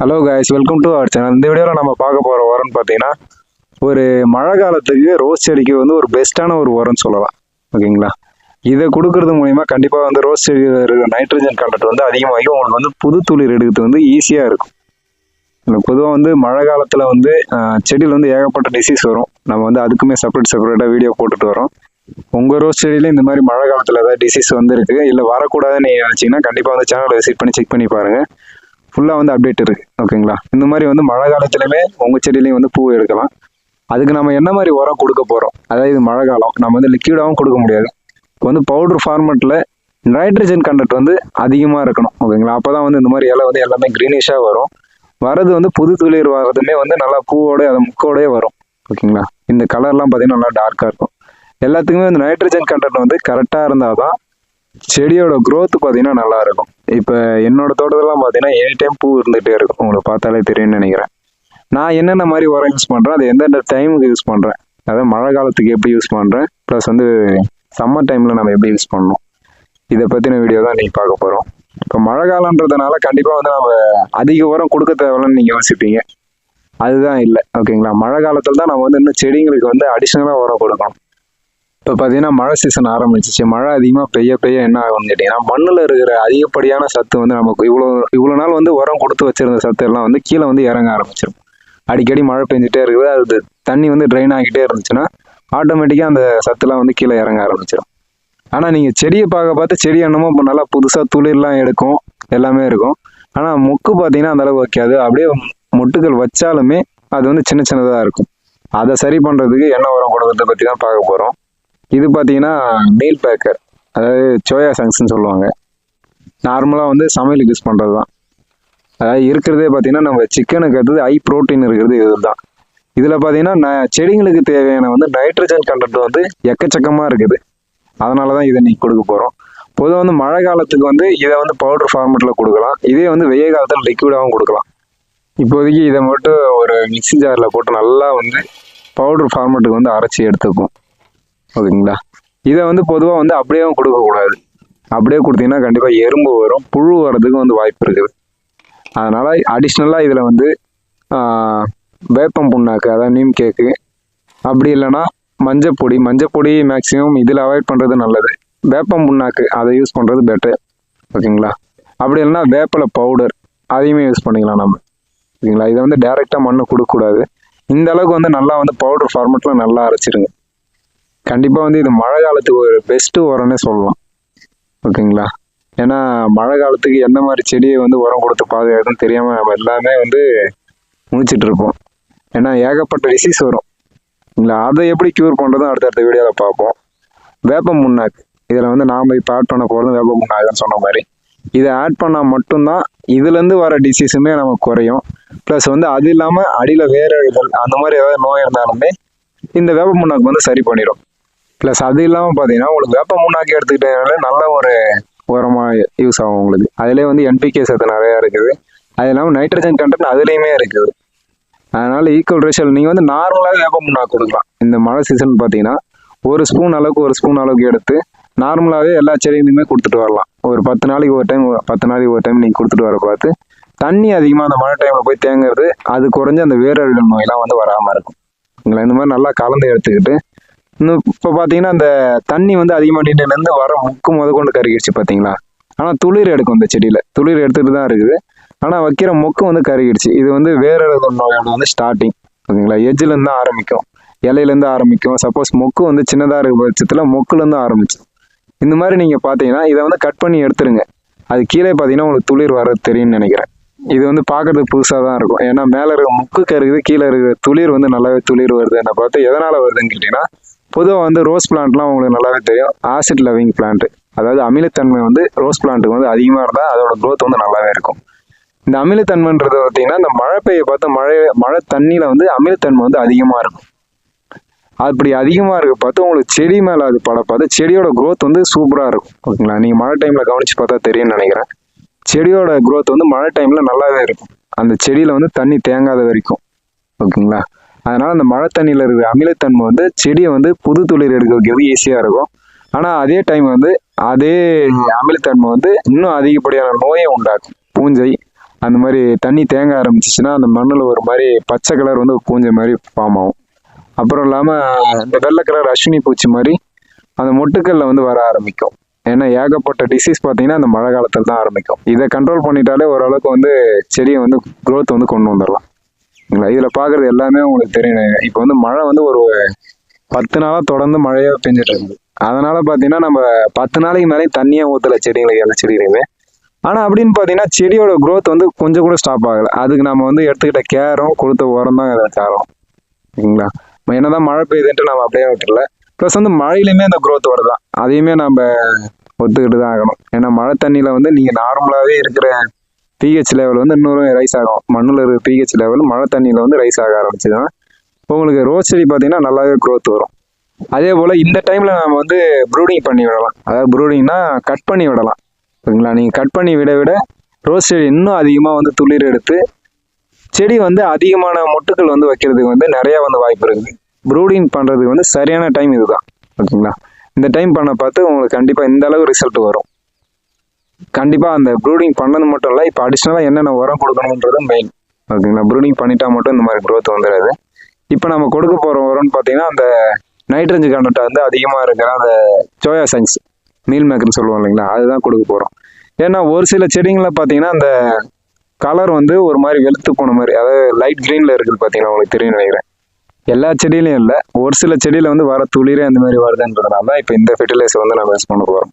Hello guys welcome to our channel இந்த வீடியோவில் நம்ம பார்க்க போகிற உரம்னு பார்த்தீங்கன்னா ஒரு மழை காலத்துக்கு ரோஸ் செடிக்கு வந்து ஒரு பெஸ்ட்டான ஒரு உரம்னு சொல்லலாம். ஓகேங்களா? இதை கொடுக்கறது மூலிமா கண்டிப்பாக வந்து ரோஸ் செடியில் இருக்கிற நைட்ரஜன் கண்டென்ட் வந்து அதிகமாகி உங்களுக்கு வந்து புது துளிர் எடுக்கிறது வந்து ஈஸியாக இருக்கும். பொதுவாக வந்து மழை காலத்தில் வந்து செடியில் வந்து ஏகப்பட்ட டிசீஸ் வரும். நம்ம வந்து அதுக்குமே செப்பரேட் செப்பரேட்டாக வீடியோ போட்டுட்டு வரோம். உங்கள் ரோஸ் செடியில இந்த மாதிரி மழை காலத்தில் ஏதாவது டிசீஸ் வந்திருக்கு இல்லை வரக்கூடாதுன்னு நீங்கள் நினச்சிங்கன்னா கண்டிப்பாக வந்து சேனலை விசிட் பண்ணி செக் பண்ணி பாருங்கள் ஃபுல்லாக வந்து அப்டேட் இருக்குது ஓகேங்களா இந்த மாதிரி வந்து மழை காலத்துலையுமே உங்கள் செடியிலையும் வந்து பூ எடுக்கலாம். அதுக்கு நம்ம என்ன மாதிரி உரம் கொடுக்க போகிறோம் அதாவது இது மழை காலம் நம்ம வந்து லிக்விடாகவும் கொடுக்க முடியாது. இப்போ வந்து பவுடர் ஃபார்மெட்டில் நைட்ரஜன் கண்டென்ட் வந்து அதிகமாக இருக்கணும் ஓகேங்களா அப்போ தான் வந்து இந்த மாதிரி இலை வந்து எல்லாமே க்ரீனிஷாக வரும். வரது வந்து புது துளிர் வர்றதுமே வந்து நல்லா பூவோட அது முக்கோடய வரும் ஓகேங்களா இந்த கலர்லாம் பார்த்தீங்கன்னா நல்லா டார்க்காக இருக்கும். எல்லாத்துக்குமே இந்த நைட்ரஜன் கண்டென்ட் வந்து கரெக்டாக இருந்தால் தான் செடியோட க்ரோத் பார்த்தீங்கன்னா நல்லா இருக்கும் இப்போ என்னோட தோட்டத்தெல்லாம் பார்த்தீங்கன்னா எனி டைம் பூ இருந்துகிட்டே இருக்கும். உங்களுக்கு பார்த்தாலே தெரியும்னு நினைக்கிறேன். நான் என்னென்ன மாதிரி உரம் யூஸ் பண்ணுறேன் அது எந்தெந்த டைமுக்கு யூஸ் பண்ணுறேன் அதாவது மழை காலத்துக்கு எப்படி யூஸ் பண்ணுறேன் ப்ளஸ் வந்து சம்மர் டைமில் நம்ம எப்படி யூஸ் பண்ணணும். இதை பற்றின வீடியோ தான் நீங்கள் பார்க்க போகிறோம் இப்போ மழை காலன்றதுனால கண்டிப்பாக வந்து நம்ம அதிக உரம் கொடுக்க தேவையில்லைன்னு நீங்கள் யோசிப்பீங்க. அதுதான் இல்லை ஓகேங்களா மழை காலத்தில் தான் நம்ம வந்து இன்னும் செடிங்களுக்கு வந்து அடிஷ்னலாக உரம் கொடுக்கணும். இப்போ பார்த்தீங்கன்னா மழை சீசன் ஆரம்பிச்சிச்சு. மழை அதிகமாக பெய்ய பெய்ய என்ன ஆகும்னு கேட்டிங்கன்னா மண்ணில் இருக்கிற அதிகப்படியான சத்து வந்து நமக்கு இவ்வளோ இவ்வளோ நாள் வந்து உரம் கொடுத்து வச்சிருந்த சத்து எல்லாம் வந்து கீழே வந்து இறங்க ஆரம்பிச்சிடும் அடிக்கடி மழை பெஞ்சிட்டே இருக்குது. அது தண்ணி வந்து ட்ரைன் ஆகிட்டே இருந்துச்சுன்னா ஆட்டோமேட்டிக்காக அந்த சத்துலாம் வந்து கீழே இறங்க ஆரம்பிச்சிடும் ஆனால் நீங்கள் செடியை பார்க்க பார்த்து செடி என்னமோ இப்போ நல்லா புதுசாக துளிர்லாம் எடுக்கும். எல்லாமே இருக்கும். ஆனால் மொக்கு பார்த்தீங்கன்னா அந்த அளவுக்கு வைக்காது. அப்படியே மொட்டுகள் வச்சாலுமே அது வந்து சின்ன சின்னதாக இருக்கும். அதை சரி பண்ணுறதுக்கு என்ன உரம் கொடுக்கறத பற்றி தான் பார்க்க போகிறோம் இது பார்த்தீங்கன்னா மீல் பேக்கர் அதாவது சோயா சங்ஸ்ன்னு சொல்லுவாங்க. நார்மலாக வந்து சமையலுக்கு யூஸ் பண்ணுறது தான் அதாவது இருக்கிறதே பார்த்தீங்கன்னா நம்ம சிக்கனுக்கு அடுத்தது ஹை ப்ரோட்டீன் இருக்கிறது இதுதான். இதில் பார்த்தீங்கன்னா ந- செடிங்களுக்கு தேவையான வந்து நைட்ரஜன் கண்டென்ட் வந்து எக்கச்சக்கமாக இருக்குது. அதனால தான் இதை நீ கொடுக்க போகிறோம் பொதுவாக வந்து மழை காலத்துக்கு வந்து இதை வந்து பவுடர் ஃபார்மேட்டில் கொடுக்கலாம். இதே வந்து வெய்ய காலத்தில் லிக்விடாகவும் கொடுக்கலாம். இப்போதைக்கு இதை மட்டும் ஒரு மிக்சி ஜாரில் போட்டு நல்லா வந்து பவுடர் ஃபார்மேட்டுக்கு வந்து அரைச்சி எடுத்துக்கும் ஓகேங்களா இதை வந்து பொதுவாக வந்து அப்படியேவும் கொடுக்கக்கூடாது அப்படியே கொடுத்தீங்கன்னா கண்டிப்பாக எறும்பு வரும் புழு வர்றதுக்கு வந்து வாய்ப்பு இருக்குது. அதனால் அடிஷ்னலாக இதில் வந்து வேப்பம் புண்ணாக்கு அதாவது நீம் கேக்கு அப்படி இல்லைன்னா மஞ்சப்பொடி மஞ்சப்பொடி மேக்ஸிமம் இதில் அவாய்ட் பண்ணுறது நல்லது. வேப்பம் புண்ணாக்கு அதை யூஸ் பண்ணுறது பெட்டர் ஓகேங்களா அப்படி இல்லைன்னா வேப்பிலை பவுடர் அதையுமே யூஸ் பண்ணிக்கலாம் நம்ம. ஓகேங்களா இதை வந்து டைரெக்டாக மண்ணு கொடுக்கக்கூடாது இந்த அளவுக்கு வந்து நல்லா வந்து பவுடர் ஃபார்மெட்டில் நல்லா அரைச்சிருங்க. கண்டிப்பாக வந்து இது மழை காலத்துக்கு ஒரு பெஸ்ட்டு உரம்னே சொல்லலாம். ஓகேங்களா? ஏன்னா மழை காலத்துக்கு எந்த மாதிரி செடியை வந்து உரம் கொடுத்து பாதுகாக்குன்னு தெரியாமல் நம்ம எல்லாமே வந்து முடிச்சிட்டு இருப்போம். ஏன்னா ஏகப்பட்ட டிசீஸ் வரும். இல்லை அதை எப்படி க்யூர் பண்ணுறதும் அடுத்தடுத்த வீடியோவில் பார்ப்போம். வேப்ப முன்னாக்கு இதில் வந்து நாம் இப்போ ஆட் பண்ண போகிறது வேப்ப முன்னாக்குன்னு சொன்ன மாதிரி. இதை ஆட் பண்ணால் மட்டும்தான் இதுலேருந்து வர டிசீஸுமே நமக்கு குறையும். ப்ளஸ் வந்து அது இல்லாமல் அடியில் வேறு அந்த மாதிரி ஏதாவது நோய் இருந்தாலுமே இந்த வேப்ப முன்னாக்கு வந்து சரி பண்ணிடும். ப்ளஸ் அது இல்லாமல் பார்த்தீங்கன்னா உங்களுக்கு வேப்ப முன்னாக்கி எடுத்துக்கிட்டதுனால நல்ல ஒரு உரமாக யூஸ் ஆகும் உங்களுக்கு. அதிலே வந்து என்பிகே சத்து நிறையா இருக்குது. அது இல்லாமல் நைட்ரஜன் கண்டென்ட் அதுலேயுமே இருக்குது. அதனால் ஈக்குவல் ரேஷியல் நீங்கள் வந்து நார்மலாக வேப்ப முன்னாக்கு கொடுக்கலாம். இந்த மழை சீசன் பார்த்தீங்கன்னா ஒரு ஸ்பூன் அளவுக்கு ஒரு ஸ்பூன் அளவுக்கு எடுத்து நார்மலாகவே எல்லா செடியிலுமே கொடுத்துட்டு வரலாம். ஒரு பத்து நாளைக்கு ஒரு டைம் பத்து நாளைக்கு ஒரு டைம் நீங்கள் கொடுத்துட்டு வர பார்த்து தண்ணி அதிகமாக அந்த மழை டைமில் போய் தேங்குறது அது குறைஞ்சு அந்த வேரழிவு நோயெல்லாம் வந்து வராமல் இருக்கும். உங்களை இந்த மாதிரி நல்லா கலந்து எடுத்துக்கிட்டு இப்போ பார்த்தீங்கன்னா அந்த தண்ணி வந்து அதிகமாக நின்றுலேருந்து வர முக்கு முத கொண்டு கருகிடுச்சு பார்த்தீங்களா ஆனால் துளிர் எடுக்கும் இந்த செடியில். துளிர் எடுத்துகிட்டு தான் இருக்குது. ஆனால் வைக்கிற மொக்கு வந்து கருகிடுச்சு இது வந்து வேற நோயோட வந்து ஸ்டார்டிங் ஓகேங்களா? எஜ்ஜிலேருந்து தான் ஆரம்பிக்கும். இலையிலேருந்து ஆரம்பிக்கும். சப்போஸ் மொக்கு வந்து சின்னதாக இருக்கிற பட்சத்தில் மொக்குலேருந்து ஆரம்பிச்சு இந்த மாதிரி நீங்கள் பார்த்தீங்கன்னா இதை வந்து கட் பண்ணி எடுத்துருங்க. அது கீழே பார்த்தீங்கன்னா உங்களுக்கு துளிர் வர தெரியும்னு நினைக்கிறேன். இது வந்து பார்க்கறதுக்கு புதுசாக தான் இருக்கும். ஏன்னா மேலே இருக்க முக்கு கருகுது கீழே இருக்கிற துளிர் வந்து நல்லாவே துளிர் வருது. என்ன பார்த்து எதனால் வருதுன்னு கேட்டிங்கன்னா பொதுவாக வந்து ரோஸ் பிளான்ட்லாம் உங்களுக்கு நல்லாவே தெரியும். ஆசிட் லவிங் பிளான்ட் அதாவது அமிலத்தன்மை வந்து ரோஸ் பிளான்ட்டுக்கு வந்து அதிகமாக இருந்தால் அதோட க்ரோத் வந்து நல்லாவே இருக்கும். இந்த அமிலத்தன்மைன்றது பார்த்தீங்கன்னா இந்த மழை பெய்ய பார்த்தா மழை மழை தண்ணியில் வந்து அமிலத்தன்மை வந்து அதிகமாக இருக்கும். அப்படி அதிகமாக இருக்க பார்த்து உங்களுக்கு செடி மேலே அது பட பார்த்து செடியோட க்ரோத் வந்து சூப்பராக இருக்கும். ஓகேங்களா? நீங்கள் மழை டைமில் கவனித்து பார்த்தா தெரியும்னு நினைக்கிறேன். செடியோட க்ரோத் வந்து மழை டைமில் நல்லாவே இருக்கும். அந்த செடியில் வந்து தண்ணி தேங்காத வரைக்கும். ஓகேங்களா? அதனால் அந்த மழை தண்ணியில் இருக்கிற அமிலத்தன்மை வந்து செடியை வந்து புது துளிர் எடுக்க வைக்கிறது ஈஸியாக இருக்கும். ஆனால் அதே டைம் வந்து அதே அமிலத்தன்மை வந்து இன்னும் அதிகப்படியான நோயை உண்டாக்கும். பூஞ்சை அந்த மாதிரி தண்ணி தேங்க ஆரம்பிச்சிச்சுன்னா அந்த மண்ணில் ஒரு மாதிரி பச்சை கலர் வந்து பூஞ்சை மாதிரி ஃபார்ம் ஆகும். அப்புறம் இல்லாமல் இந்த வெள்ளை கலர் அஸ்வினி பூச்சி மாதிரி அந்த மொட்டுக்கல்ல வந்து வர ஆரம்பிக்கும். ஏன்னா ஏகப்பட்ட டிசீஸ் பார்த்தீங்கன்னா அந்த மழை காலத்தில் தான் ஆரம்பிக்கும். இதை கண்ட்ரோல் பண்ணிட்டாலே ஓரளவுக்கு வந்து செடியை வந்து க்ரோத் வந்து கொண்டு வந்துடலாம். இதில் பார்க்குறது எல்லாமே உங்களுக்கு தெரியும் இப்போ வந்து மழை வந்து ஒரு பத்து நாளாக தொடர்ந்து மழையாக பெஞ்சிட்டு இருக்குது. அதனால பார்த்தீங்கன்னா நம்ம பத்து நாளைக்கு மேலே தண்ணியாக ஊற்றலை செடிங்களுக்கு எல்லா செடிகளையுமே ஆனால் அப்படின்னு பார்த்தீங்கன்னா செடியோட க்ரோத் வந்து கொஞ்சம் கூட ஸ்டாப் ஆகலை. அதுக்கு நம்ம வந்து எடுத்துக்கிட்ட கேரும் கொடுத்த உரம் தான் காரணம். சரிங்களா? என்னதான் மழை பெய்யுதுன்ட்டு நம்ம அப்படியே விட்டுல ப்ளஸ் வந்து மழையிலுமே அந்த க்ரோத் வருதான். அதையுமே நம்ம ஒத்துக்கிட்டு தான் ஆகணும். ஏன்னா மழை தண்ணியில் வந்து நீங்கள் நார்மலாகவே இருக்கிற பிஹெச் லெவல் வந்து இன்னொரு ரைஸ் ஆகும். மண்ணில் இருக்கிற பிஹெச் லெவல் மழை தண்ணியில் வந்து ரைஸ் ஆக ஆரம்பிச்சுதுன்னா உங்களுக்கு ரோஸ் செடி பார்த்தீங்கன்னா நல்லாவே க்ரோத் வரும். அதே போல் இந்த டைமில் நம்ம வந்து ப்ரூடிங் பண்ணி விடலாம். அதாவது ப்ரூடிங்னா கட் பண்ணி விடலாம். ஓகேங்களா நீங்கள் கட் பண்ணி விட விட ரோஸ் செடி இன்னும் அதிகமாக வந்து துளிர் எடுத்து செடி வந்து அதிகமான மொட்டுக்கள் வந்து வைக்கிறதுக்கு வந்து நிறையா வந்து வாய்ப்பு இருக்குது. ப்ரூடிங் பண்ணுறதுக்கு வந்து சரியான டைம் இதுதான். ஓகேங்களா? இந்த டைம் பண்ண பார்த்து உங்களுக்கு கண்டிப்பாக இந்த அளவு ரிசல்ட் வரும். கண்டிப்பாக அந்த ப்ரூடிங் பண்ணது மட்டும் இல்லை இப்போ அடிஷ்னலாக என்னென்ன உரம் கொடுக்கணுன்றது மெயின் ஓகேங்களா ப்ரூடிங் பண்ணிட்டா மட்டும் இந்த மாதிரி க்ரோத் வந்துடாது இப்போ நம்ம கொடுக்க போகிற உரம்னு பார்த்தீங்கன்னா அந்த நைட்ரஜன் கண்டென்ட் வந்து அதிகமாக இருக்கிற அந்த சோயா சங்ஸ் மீல் மேக்கர்னு சொல்லுவோம் இல்லைங்களா அதுதான் கொடுக்க போகிறோம் ஏன்னா ஒரு சில செடிங்களை பார்த்தீங்கன்னா அந்த கலர் வந்து ஒரு மாதிரி வெளுத்து போன மாதிரி அதாவது லைட் க்ரீனில் இருக்குது பார்த்தீங்கன்னா உங்களுக்கு தெரியும் நினைக்கிறேன். எல்லா செடியிலையும் இல்லை ஒரு சில செடியில் வந்து வர துளிரே அந்த மாதிரி வருதுன்றதுனால தான் இப்போ இந்த ஃபெர்டிலைசர் வந்து நம்ம யூஸ் பண்ண போகிறோம்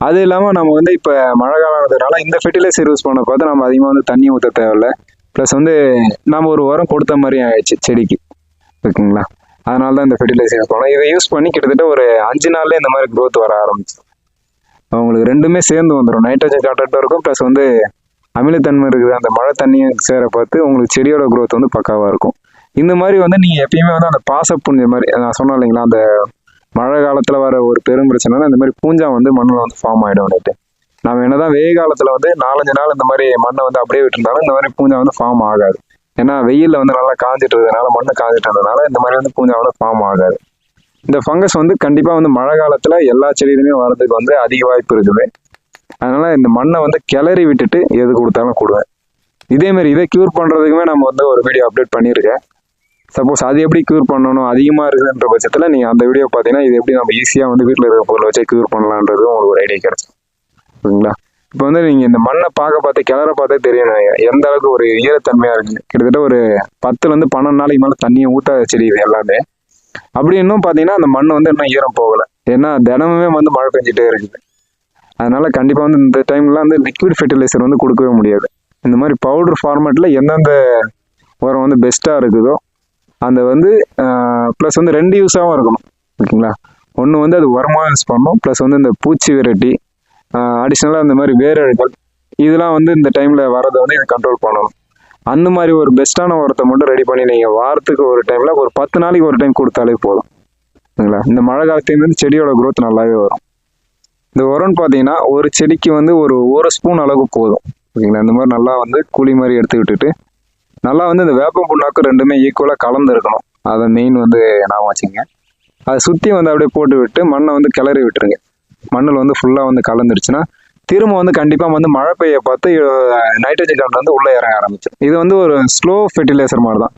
அது இல்லாமல் நம்ம வந்து இப்போ மழை காலம் காலத்துனால இந்த ஃபெர்டிலைசர் யூஸ் பண்ண பார்த்து நம்ம அதிகமாக வந்து தண்ணி ஊற்ற தேவையில்ல. ப்ளஸ் வந்து நம்ம ஒரு உரம் கொடுத்த மாதிரி ஆயிடுச்சு செடிக்கு. ஓகேங்களா? அதனால தான் இந்த ஃபெர்டிலைசர் யூஸ் பண்ணோம். இதை யூஸ் பண்ணி கிட்டத்தட்ட ஒரு அஞ்சு நாள்ல இந்த மாதிரி க்ரோத் வர ஆரம்பிச்சு. அவங்களுக்கு ரெண்டுமே சேர்ந்து வந்துடும் நைட்ரஜன் கான்டென்ட்டும் இருக்கும். ப்ளஸ் வந்து அமிலத்தன்மை இருக்குது. அந்த மழை தண்ணியும் சேர பார்த்து உங்களுக்கு செடியோட க்ரோத் வந்து பக்காவாக இருக்கும். இந்த மாதிரி வந்து நீங்கள் எப்பயுமே வந்து அந்த பாசப்புஞ்ச மாதிரி நான் சொன்னேன் இல்லைங்களா? அந்த மழை காலத்தில் வர ஒரு பெரும் பிரச்சனைனா இந்த மாதிரி பூஞ்சா வந்து மண்ணில் வந்து ஃபார்ம் ஆகிடும் நைட்டு நம்ம என்னதான் வெயில் காலத்தில் வந்து நாலஞ்சு நாள் இந்த மாதிரி மண்ணை வந்து அப்படியே விட்டுருந்தாலும் இந்த மாதிரி பூஞ்சா வந்து ஃபார்ம் ஆகாது. ஏன்னா வெயிலில் வந்து நல்லா காஞ்சிட்டு இருந்ததுனால மண்ணை காஞ்சிட்டு இருந்ததுனால இந்த மாதிரி வந்து பூஞ்சா வந்து ஃபார்ம் ஆகாது. இந்த ஃபங்கஸ் வந்து கண்டிப்பாக வந்து மழை காலத்தில் எல்லா செடியிலுமே வர்றதுக்கு வந்து அதிக வாய்ப்பு இருக்குது அதனால இந்த மண்ணை வந்து கிளறி விட்டுட்டு எது கொடுத்தாலும் கொடுவேன் இதே மாதிரி இதை க்யூர் பண்ணுறதுக்குமே நம்ம வந்து ஒரு வீடியோ அப்டேட் பண்ணியிருக்கேன். சப்போஸ் அது எப்படி க்யூர் பண்ணணும் அதிகமாக இருக்குதுன்ற பட்சத்தில் நீங்கள் அந்த வீடியோ பார்த்தீங்கன்னா இது எப்படி நம்ம ஈஸியாக வந்து வீட்டில் இருக்கிற பொருளை வச்சு க்யூர் பண்ணலான்றது உங்களுக்கு ஒரு ஐடியா கிடைச்சிடும். ஓகேங்களா இப்போ வந்து நீங்கள் இந்த மண்ணை பார்க்க பார்த்து கிளற பார்த்தே தெரியும் எந்த அளவுக்கு ஒரு ஈரத்தன்மையாக இருக்குது கிட்டத்தட்ட ஒரு பத்துலேருந்து பன்னெண்டு நாளைக்கு மேலே தண்ணியை ஊற்றாத செடி இது எல்லாமே. அப்படி இன்னும் பார்த்தீங்கன்னா அந்த மண் வந்து இன்னும் ஈரம் போகலை. ஏன்னா தினமுமே வந்து மழை பெஞ்சிட்டே இருக்குது. அதனால கண்டிப்பாக வந்து இந்த டைம்லாம் வந்து லிக்விட் ஃபெர்டிலைசர் வந்து கொடுக்கவே முடியாது. இந்த மாதிரி பவுடர் ஃபார்மேட்டில் எந்தெந்த உரம் வந்து பெஸ்ட்டாக இருக்குதோ அந்த வந்து ப்ளஸ் வந்து ரெண்டு யூஸாகவும் இருக்கணும். ஓகேங்களா? ஒன்று வந்து அது உரமாக யூஸ் பண்ணணும். ப்ளஸ் வந்து இந்த பூச்சி விரட்டி அடிஷ்னலாக அந்த மாதிரி வேரழுகள் இதெல்லாம் வந்து இந்த டைமில் வரதை வந்து இதை கண்ட்ரோல் பண்ணணும். அந்த மாதிரி ஒரு பெஸ்ட்டான உரத்தை மட்டும் ரெடி பண்ணி நீங்கள் வாரத்துக்கு ஒரு டைமில் ஒரு பத்து நாளைக்கு ஒரு டைம் கொடுத்தாலே போதும். ஓகேங்களா? இந்த மழை காலத்துலேருந்து செடியோட க்ரோத் நல்லாவே வரும். இந்த உரம்னு பார்த்தீங்கன்னா ஒரு செடிக்கு வந்து ஒரு ஒரு ஸ்பூன் அளவுக்கு போதும். ஓகேங்களா? இந்த மாதிரி நல்லா வந்து கூலி மாதிரி எடுத்து விட்டுட்டு நல்லா வந்து இந்த வேப்பம் புண்ணாக்கு ரெண்டுமே ஈக்குவலாக கலந்து இருக்கணும் அதை மெயின் வந்து ஞாபகம் வச்சுங்க அதை சுற்றி வந்து அப்படியே போட்டு விட்டு மண்ணை வந்து கிளறி விட்டுருங்க. மண்ணில் வந்து ஃபுல்லாக வந்து கலந்துருச்சுன்னா திரும்ப வந்து கண்டிப்பாக வந்து மழை பெய்ய பார்த்து நைட்ரஜன் கவுண்ட் வந்து உள்ளே இறங்க ஆரம்பிச்சிடும். இது வந்து ஒரு ஸ்லோ ஃபெர்டிலைசர் மாதிரி தான்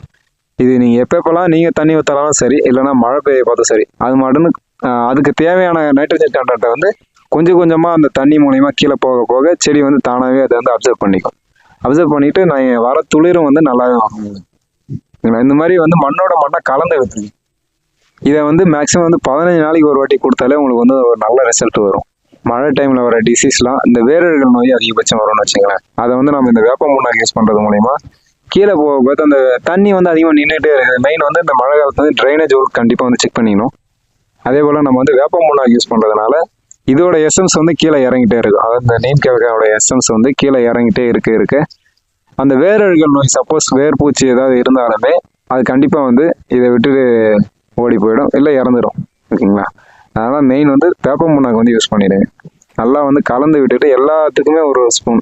இது நீங்கள் எப்பப்பெல்லாம் நீங்கள் தண்ணி ஊற்றலாம் சரி இல்லைன்னா மழை பெய்ய பார்த்தும் சரி அது மட்டும் அதுக்கு தேவையான நைட்ரஜன் கண்டென்ட்டை வந்து கொஞ்சம் கொஞ்சமாக அந்த தண்ணி மூலியமாக கீழே போக போக செடி வந்து தானாகவே அதை வந்து அப்சர்வ் பண்ணிக்கும். அப்சர்வ் பண்ணிட்டு நான் வர துளிரும் வந்து நல்லாவே வரும் இந்த மாதிரி வந்து மண்ணோட மண்ணை கலந்து விட்டுருங்க இதை வந்து மேக்ஸிமம் வந்து பதினஞ்சு நாளைக்கு ஒரு வாட்டி கொடுத்தாலே உங்களுக்கு வந்து ஒரு நல்ல ரிசல்ட் வரும். மழை டைமில் வர டிசீஸ்லாம் இந்த வேரழுகள் நோய் அதிகபட்சம் வரும்னு வச்சுங்களேன் அதை வந்து நம்ம இந்த வேப்ப முன்னாக்கு யூஸ் பண்ணுறது மூலிமா கீழே போக பார்த்து அந்த தண்ணி வந்து அதிகமாக நின்றுட்டே இருக்குது. மெயின் வந்து இந்த மழை காலத்துல வந்து ட்ரைனேஜ் ஒர்க் கண்டிப்பாக வந்து செக் பண்ணிக்கணும். அதே போல் நம்ம வந்து வேப்ப முன்னாக்கு யூஸ் பண்ணுறதுனால இதோட எஸ்எம்ஸ் வந்து கீழே இறங்கிட்டே இருக்கும் அதாவது இந்த நீம் கேவக்காவோட எஸ்எம்ஸ் வந்து கீழே இறங்கிட்டே இருக்க இருக்க. அந்த வேரழுகள் நோய் சப்போஸ் வேர் பூச்சி ஏதாவது இருந்தாலுமே அது கண்டிப்பாக வந்து இதை விட்டுட்டு ஓடி போயிடும் இல்லை இறந்துடும் ஓகேங்களா? அதனால் மெயின் வந்து வேப்ப முன்னாக்கு வந்து யூஸ் பண்ணிடுங்க. நல்லா வந்து கலந்து விட்டுட்டு எல்லாத்துக்குமே ஒரு ஸ்பூன்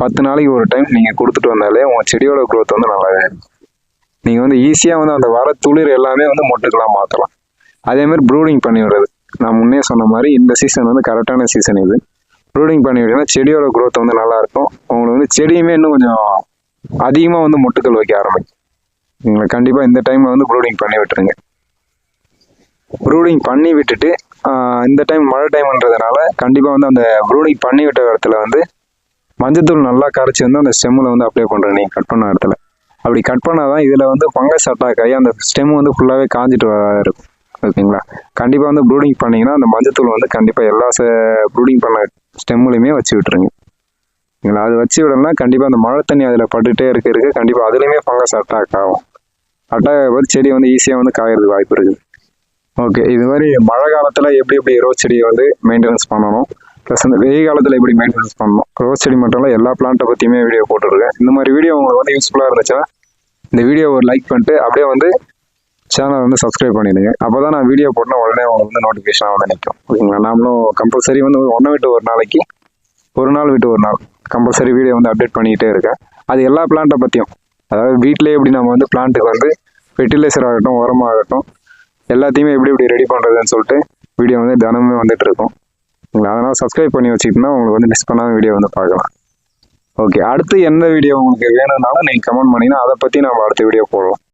பத்து நாளைக்கு ஒரு டைம் நீங்கள் கொடுத்துட்டு வந்தாலே உங்கள் செடியோட growth வந்து நல்லாவே இருக்கும். நீங்கள் வந்து ஈஸியாக வந்து அந்த வர துளிர் எல்லாமே வந்து மொட்டுக்கெல்லாம் மாற்றலாம் அதேமாதிரி ப்ரூடிங் பண்ணி விடுறது. நான் முன்னே சொன்ன மாதிரி இந்த சீசன் வந்து கரெக்டான சீசன் இது. ப்ரூடிங் பண்ணி விட்டீங்கன்னா செடியோட க்ரோத் வந்து நல்லா இருக்கும் உங்களுக்கு வந்து செடியுமே இன்னும் கொஞ்சம் அதிகமாக வந்து மொட்டுக்கள் வைக்க ஆரம்பிக்கும். நீங்கள் கண்டிப்பாக இந்த டைமில் வந்து ப்ரூடிங் பண்ணி விட்டுருங்க. ப்ரூடிங் பண்ணி விட்டுட்டு இந்த டைம் மழை டைம்ன்றதுனால கண்டிப்பாக வந்து அந்த ப்ரூடிங் பண்ணி விட்ட இடத்துல வந்து மஞ்சத்தூள் நல்லா கரைச்சி வந்து அந்த ஸ்டெம்மில் வந்து அப்ளை பண்ணுறேன் நீங்கள் கட் பண்ண இடத்துல. அப்படி கட் பண்ணால் தான் இதில் வந்து ஃபங்கஸ் அட்டாக் ஆகி அந்த ஸ்டெம் வந்து ஃபுல்லாகவே காஞ்சிட்டு வ- இருக்கும். ஓகேங்களா கண்டிப்பாக வந்து ப்ரூடிங் பண்ணீங்கன்னா அந்த மஞ்சத்தூள் வந்து கண்டிப்பாக எல்லா ப்ரூடிங் பண்ண ஸ்டெம்முலையுமே வச்சு விட்டுருங்க. ஓகேங்களா அது வச்சு விடணும்னா கண்டிப்பாக அந்த மழை தண்ணி அதில் பட்டுகிட்டே இருக்க இருக்க கண்டிப்பாக அதுலேயுமே ஃபங்கஸ் அட்டாக் ஆகும். அட்டாக் போது செடி வந்து ஈஸியாக வந்து காயறது வாய்ப்பு இருக்குது. ஓகே இது மாதிரி மழை காலத்தில் எப்படி எப்படி ரோஸ் செடியை வந்து மெயின்டெனன்ஸ் பண்ணணும்? ப்ளஸ் அந்த வெயில் காலத்தில் எப்படி மெயின்டெனன்ஸ் பண்ணணும்? ரோஸ் செடி மட்டும் இல்லை எல்லா பிளான்ட்டை பற்றியுமே வீடியோ போட்டுருக்கேன். இந்த மாதிரி வீடியோ உங்களுக்கு வந்து யூஸ்ஃபுல்லாக இருந்துச்சுன்னா இந்த வீடியோ ஒரு லைக் பண்ணிட்டு அப்படியே வந்து சேனலை வந்து சப்ஸ்கிரைப் பண்ணிடுங்க. அப்போ தான் நான் வீடியோ போட்டால் உடனே உங்களுக்கு வந்து நோட்டிஃபிகேஷன் வந்து நிற்கும் ஓகேங்களா? நாமளும் கம்பல்சரி வந்து ஒன்றை விட்டு ஒரு நாளைக்கு ஒரு நாள் விட்டு ஒரு நாள் கம்பல்சரி வீடியோ வந்து அப்டேட் பண்ணிக்கிட்டே இருக்கேன் அது எல்லா பிளான்ட்டை பற்றியும் அதாவது வீட்டிலேயே எப்படி நம்ம வந்து பிளான்ட்டுக்கு வந்து ஃபெர்டிலைசர் ஆகட்டும் உரமாகட்டும் எல்லாத்தையுமே எப்படி எப்படி ரெடி பண்ணுறதுன்னு சொல்லிட்டு வீடியோ வந்து தினமுமே வந்துட்டு இருக்கும். உங்களை அதனால் சப்ஸ்கிரைப் பண்ணி வச்சுக்கிட்டோம்னா உங்களுக்கு வந்து மிஸ் பண்ணாத வீடியோ வந்து பார்க்கலாம். ஓகே அடுத்து எந்த வீடியோ உங்களுக்கு வேணும்னாலும் நீங்கள் கமெண்ட் பண்ணிங்கன்னா அதை பற்றி நம்ம அடுத்த வீடியோ போடுவோம்.